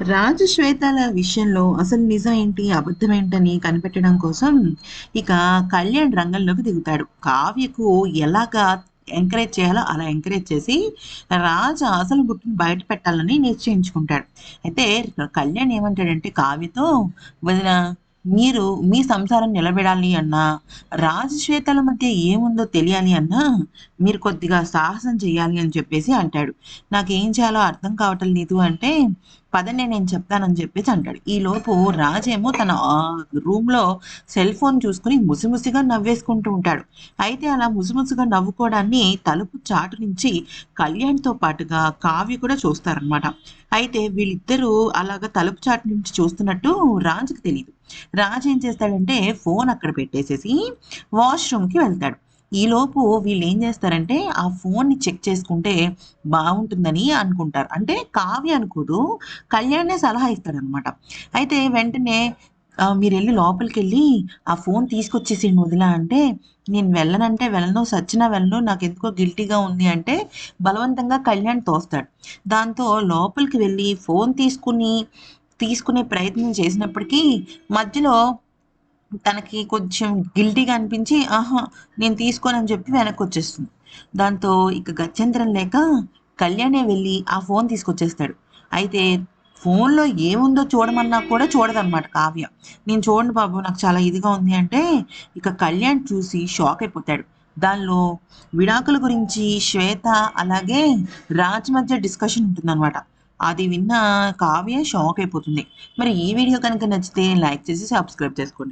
రాజు శ్వేతల విషయంలో అసలు నిజం ఏంటి అబద్ధం ఏంటని కనిపెట్టడం కోసం ఇక కళ్యాణ్ రంగంలోకి దిగుతాడు. కావ్యకు ఎలాగా ఎంకరేజ్ చేయాలో అలా ఎంకరేజ్ చేసి రాజు అసలు గుట్టును బయట పెట్టాలని నిశ్చయించుకుంటాడు. అయితే కళ్యాణ్ ఏమంటాడంటే కావ్యతో వదిన మీరు మీ సంసారం నిలబెడాలి అన్నా రాజశ్వేతల మధ్య ఏముందో తెలియాలి అన్నా మీరు కొద్దిగా సాహసం చేయాలి అని చెప్పేసి అంటాడు. నాకు ఏం చేయాలో అర్థం కావటం లేదు అంటే పదండి నేను చెప్తానని చెప్పేసి అంటాడు. ఈ లోపు రాజేమో తన రూమ్లో సెల్ ఫోన్ చూసుకుని ముసిముసిగా నవ్వేసుకుంటూ ఉంటాడు. అయితే అలా ముసిముసిగా నవ్వుకోవడాన్ని తలుపు చాటు నుంచి కళ్యాణ్తో పాటుగా కావ్య కూడా చూస్తారనమాట అయితే వీళ్ళిద్దరూ అలాగ తలుపు చాటు నుంచి చూస్తున్నట్టు రాజుకి తెలియదు రాజు ఏం చేస్తాడంటే ఫోన్ అక్కడ పెట్టేసేసి వాష్రూమ్కి వెళ్తాడు. ఈలోపు వీళ్ళు ఏం చేస్తారంటే ఆ ఫోన్ని చెక్ చేసుకుంటే బాగుంటుందని అనుకుంటారు. అంటే కావ్య అనుకోదు కళ్యాణ్నే సలహా ఇస్తాడనమాట. అయితే వెంటనే మీరు వెళ్ళి లోపలికి వెళ్ళి ఆ ఫోన్ తీసుకొచ్చేసి వదిలా అంటే నేను వెళ్ళనంటే వెళ్ళను సచ్చినా వెళ్ళను నాకు ఎందుకో గిల్టీగా ఉంది అంటే బలవంతంగా కళ్యాణ్ తోస్తాడు. దాంతో లోపలికి వెళ్ళి ఫోన్ తీసుకుని తీసుకునే ప్రయత్నం చేసినప్పటికీ మధ్యలో తనకి కొంచెం గిల్టీగా అనిపించి ఆహా నేను తీసుకోనని చెప్పి వెనక్కి వచ్చేస్తుంది దాంతో ఇక గత్యంతరం లేక కళ్యాణే వెళ్ళి ఆ ఫోన్ తీసుకొచ్చేస్తాడు. అయితే ఫోన్లో ఏముందో చూడమన్నా కూడా చూడదన్నమాట కావ్య. నేను చూడండి బాబు నాకు చాలా ఇదిగా ఉంది అంటే ఇక కళ్యాణ్ చూసి షాక్ అయిపోతాడు. దానిలో విడాకుల గురించి శ్వేత అలాగే రాజ్ మధ్య డిస్కషన్ ఉంటుందన్నమాట. అది విన్న కావ్య షాక్ అయిపోతుంది. మరి ఈ వీడియో కనుక నచ్చితే లైక్ చేసి సబ్స్క్రైబ్ చేసుకోండి.